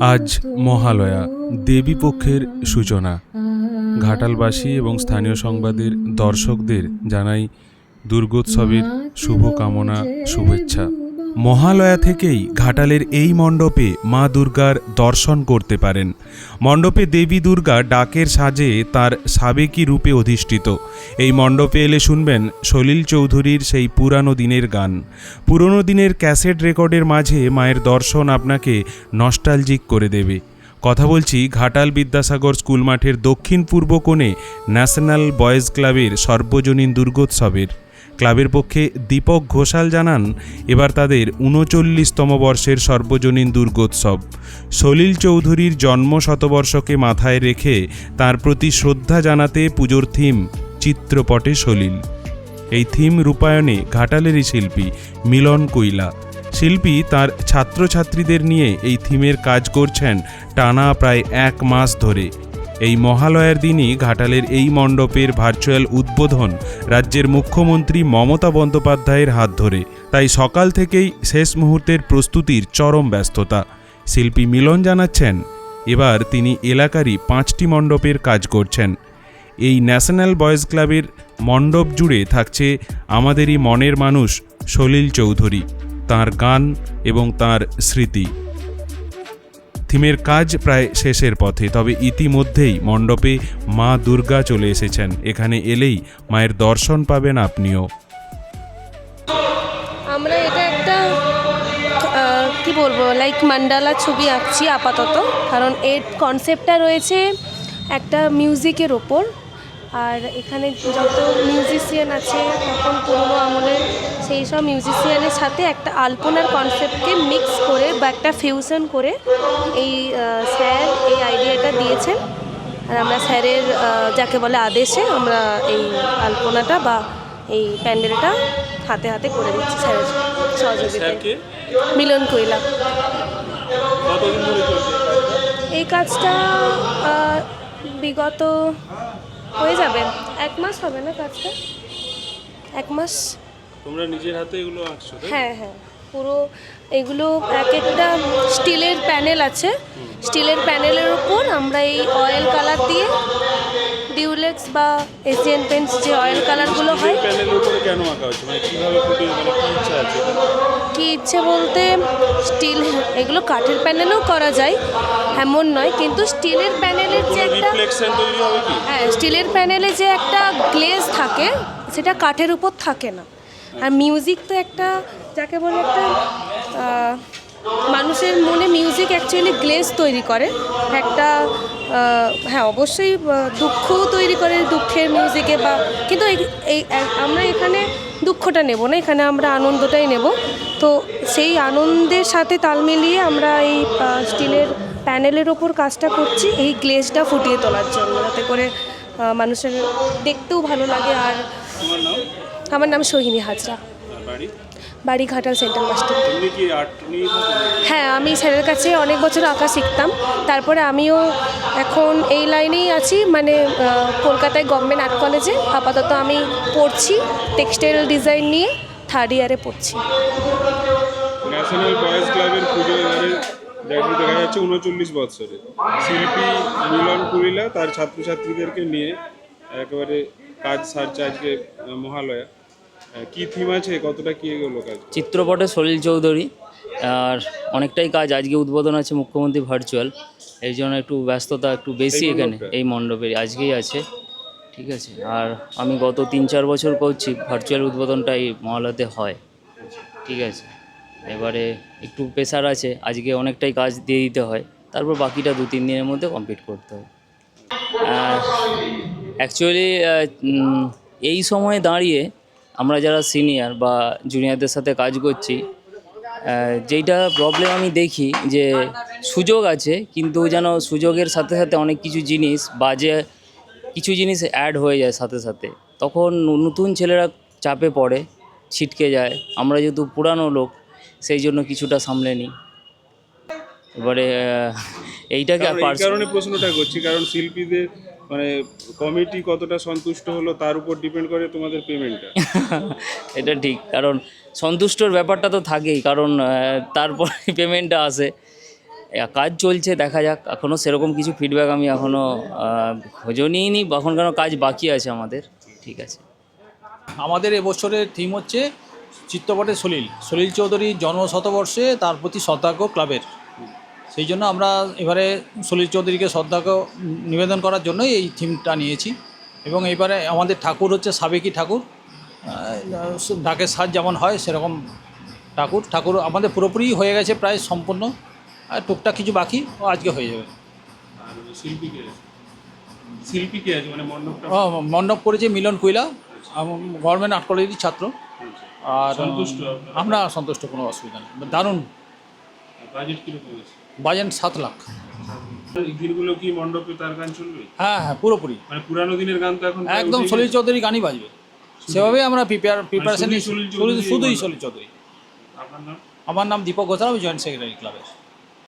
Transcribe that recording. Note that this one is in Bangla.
আজ মহালয়া দেবী পক্ষের সূচনা। ঘাটালবাসী এবং স্থানীয় সংবাদের দর্শকদের জানাই দুর্গোৎসবের শুভকামনা শুভেচ্ছা। মহালয়া থেকেই ঘাটালের এই মণ্ডপে মা দুর্গার দর্শন করতে পারেন। মণ্ডপে দেবী দুর্গা ডাকের সাজে তার সাবেকি রূপে অধিষ্ঠিত। এই মণ্ডপে এলে শুনবেন সলিল চৌধুরীর সেই পুরানো দিনের গান। পুরনো দিনের ক্যাসেট রেকর্ডের মাঝে মায়ের দর্শন আপনাকে নস্টালজিক করে দেবে। কথা বলছি ঘাটাল বিদ্যাসাগর স্কুল মাঠের দক্ষিণ পূর্ব কোণে ন্যাশনাল বয়েজ ক্লাবের সর্বজনীন দুর্গোৎসবের। ক্লাবের পক্ষে দীপক ঘোষাল জানান, এবার তাদের উনচল্লিশতম বর্ষের সর্বজনীন দুর্গোৎসব। সলিল চৌধুরীর জন্ম শতবর্ষকে মাথায় রেখে তার প্রতি শ্রদ্ধা জানাতে পুজোর থিম, চিত্রপটে সলিল। এই থিম রূপায়ণে ঘাটালেরই শিল্পী মিলন কৈলা। শিল্পী তার ছাত্রছাত্রীদের নিয়ে এই থিমের কাজ করছেন টানা প্রায় এক মাস ধরে। এই মহালয়ার দিনই ঘাটালের এই মণ্ডপের ভার্চুয়াল উদ্বোধন রাজ্যের মুখ্যমন্ত্রী মমতা বন্দ্যোপাধ্যায়ের হাত ধরে। তাই সকাল থেকেই শেষ মুহূর্তের প্রস্তুতির চরম ব্যস্ততা। শিল্পী মিলন জানাচ্ছেন, এবার তিনি এলাকারই পাঁচটি মণ্ডপের কাজ করছেন। এই ন্যাশনাল বয়েজ ক্লাবের মণ্ডপ জুড়ে থাকছে আমাদেরই মনের মানুষ সলিল চৌধুরী। তার গান এবং তার স্মৃতি। থিমের কাজ প্রায় শেষের পথে, তবে ইতিমধ্যেই মণ্ডপে মা দুর্গা চলে এসেছেন। এখানে এলেই মায়ের দর্শন পাবেন আপনিও। আমরা এটা একটা কি বলব লাইক মান্ডালা ছবি আঁকছি আপাতত, কারণ এর কনসেপ্টটা রয়েছে একটা মিউজিকের ওপর। আর এখানে যত মিউজিশিয়ান আছে তখন পুরোনো আমলের সেই সব মিউজিশিয়ানের সাথে একটা আলপনার কনসেপ্টকে মিক্স করে বা একটা ফিউশন করে এই স্যার এই আইডিয়াটা দিয়েছেন। আর আমরা স্যারের যাকে বলে আদেশে আমরা এই আলপনাটা বা এই প্যান্ডেলটা হাতে হাতে করে দিচ্ছি স্যারের সহযোগিতায়। মিলন কৈলা। এই কাজটা বিগত হয়ে যাবে। এক মাস হবে না কাজটা? এক মাস। তোমরা নিজের হাতে এগুলো আঁকছো হ্যাঁ হ্যাঁ। পুরো এগুলো এক একটা স্টিলের প্যানেল আছে। স্টিলের প্যানেলের উপর আমরা এই অয়েল কালার দিয়ে ডিউলেক্স বা এশিয়ান পেন্টস যে অয়েল কালারগুলো হয়। প্যানেলের উপরে কেন আঁকা হচ্ছে মানে কীভাবে ফুটিয়ে মানে কি ইচ্ছা আছে? কি ইচ্ছে বলতে স্টিল এগুলো কাঠের প্যানেলেও করা যায় এমন নয়। কিন্তু স্টিলের প্যানেলের তৈরি হবে কি? হ্যাঁ স্টিলের প্যানেলে যে একটা গ্লেজ থাকে, সেটা কাঠের উপর থাকে না। আর মিউজিক তো একটা, যাকে বলে একটা মানুষের মনে মিউজিক অ্যাকচুয়ালি গ্লেজ তৈরি করে। একটা হ্যাঁ অবশ্যই দুঃখও তৈরি করে দুঃখের মিউজিকে বা, কিন্তু এই আমরা এখানে দুঃখটা নেব না, এখানে আমরা আনন্দটাই নেব। তো সেই আনন্দের সাথে তাল মিলিয়ে আমরা এই স্টিলের প্যানেলের ওপর কাজটা করছি এই গ্লেজটা ফুটিয়ে তোলার জন্য যাতে করে মানুষের দেখতেও ভালো লাগে আর আমার নাম সোহিনী হাজরা। বাড়ি? Ghatal central master? হ্যাঁ আমি স্যারের কাছে অনেক বছর আঁকা শিখতাম। তারপরে আমিও এখন এই লাইনেই আছি মানে কলকাতায় গভর্নমেন্ট আর্ট কলেজে। আপাতত আমি পড়ছি টেক্সটাইল ডিজাইন নিয়ে থার্ড ইয়ারে পড়ছি। ন্যাশনাল বয়েজ ক্লাবের পুজো যাচ্ছে উনচল্লিশ বৎসরে। শিল্পী মিলন কুড়িলা তার ছাত্রছাত্রীদেরকে নিয়ে একেবারে কাজ সারছে আজকে মহালয়া। কি থিম আছে? কতটা কি এগোলো কাজ? চিত্রপটে সলিল চৌধুরী আর অনেকটাই কাজ আজকে উদ্বোধন আছে মুখ্যমন্ত্রী ভার্চুয়াল এই জন্য একটু ব্যস্ততা একটু বেশি এখানে এই মণ্ডপে আজকেই আছে। ঠিক আছে আর আমি গত তিন চার বছর করছি ভার্চুয়াল উদ্বোধনটা এই মহালয়াতে হয়। ঠিক আছে। এবারে একটু প্রেশার আছে, আজকে অনেকটাই কাজ দিয়ে দিতে হয়, তারপর বাকিটা দু, তিন দিনের মধ্যে কমপ্লিট করতে হয়। অ্যাকচুয়ালি এই সময়ে দাঁড়িয়ে আমরা যারা সিনিয়র বা জুনিয়রদের সাথে কাজ করছি যেইটা প্রবলেম আমি দেখি যে সুযোগ আছে, কিন্তু যেন সুযোগের সাথে সাথে অনেক কিছু জিনিস বাজে, কিছু জিনিস অ্যাড হয়ে যায় সাথে সাথে। তখন নতুন ছেলেরা চাপে পড়ে, ছিটকে যায়। আমরা যেহেতু পুরানো লোক সেই জন্য কিছুটা সামলে নিই। এবারে এইটাকে কারণ কারণে প্রশ্নটা করছি কারণ শিল্পীদের মানে কমিটি কতটা সন্তুষ্ট হলো তার উপর ডিপেন্ড করে তোমাদের পেমেন্টটা এটা ঠিক কারণ সন্তুষ্টর ব্যাপারটা তো থাকেই কারণ তারপরে পেমেন্টটা আসে। কাজ চলছে দেখা যাক এখনও সেরকম কিছু ফিডব্যাক আমি এখনও খোঁজও নিইনি এখন কেন কাজ বাকি আছে আমাদের ঠিক আছে। আমাদের এবছরের থিম হচ্ছে চিত্তপটে সলিল সলিল চৌধুরীর জন্মশতবর্ষে তার প্রতি শ্রদ্ধাজ্ঞ ক্লাবের। সেই জন্য আমরা এবারে সলিল চৌধুরীকে শ্রদ্ধাজ্ঞ নিবেদন করার জন্যই এই থিমটা নিয়েছি। এবং এবারে আমাদের ঠাকুর হচ্ছে সাবেকি ঠাকুর। ডাকের সাজ যেমন হয় সেরকম ঠাকুর। ঠাকুর আমাদের পুরোপুরি হয়ে গেছে প্রায় সম্পূর্ণ। আর টুকটাক কিছু বাকি ও আজকে হয়ে যাবে। শিল্পী কে মানে মণ্ডপ করেছে মিলন কুইলা গভর্নমেন্ট আর্ট কলেজের ছাত্র। আর সন্তুষ্ট আমরা সন্তুষ্ট কোনো অসুবিধা নেই। দারুণ। বাজেট কীরকম আছে বাজেন সাত লাখ। দিনগুলো কি মণ্ডপে তার গান চলবে? হ্যাঁ হ্যাঁ পুরোপুরি। মানে পুরানো দিনের গান তো এখন একদম সলিল চৌধুরী গানই বাজবে। সেভাবেই আমরা প্রিপেয়ার প্রিপারেশন শুধুই সলিল শুধুই বাজবে। সলিল চৌধুরী। আপনার নাম? আমার নাম দীপক ঘোষাল আমি জয়েন্ট সেক্রেটারি ক্লাবের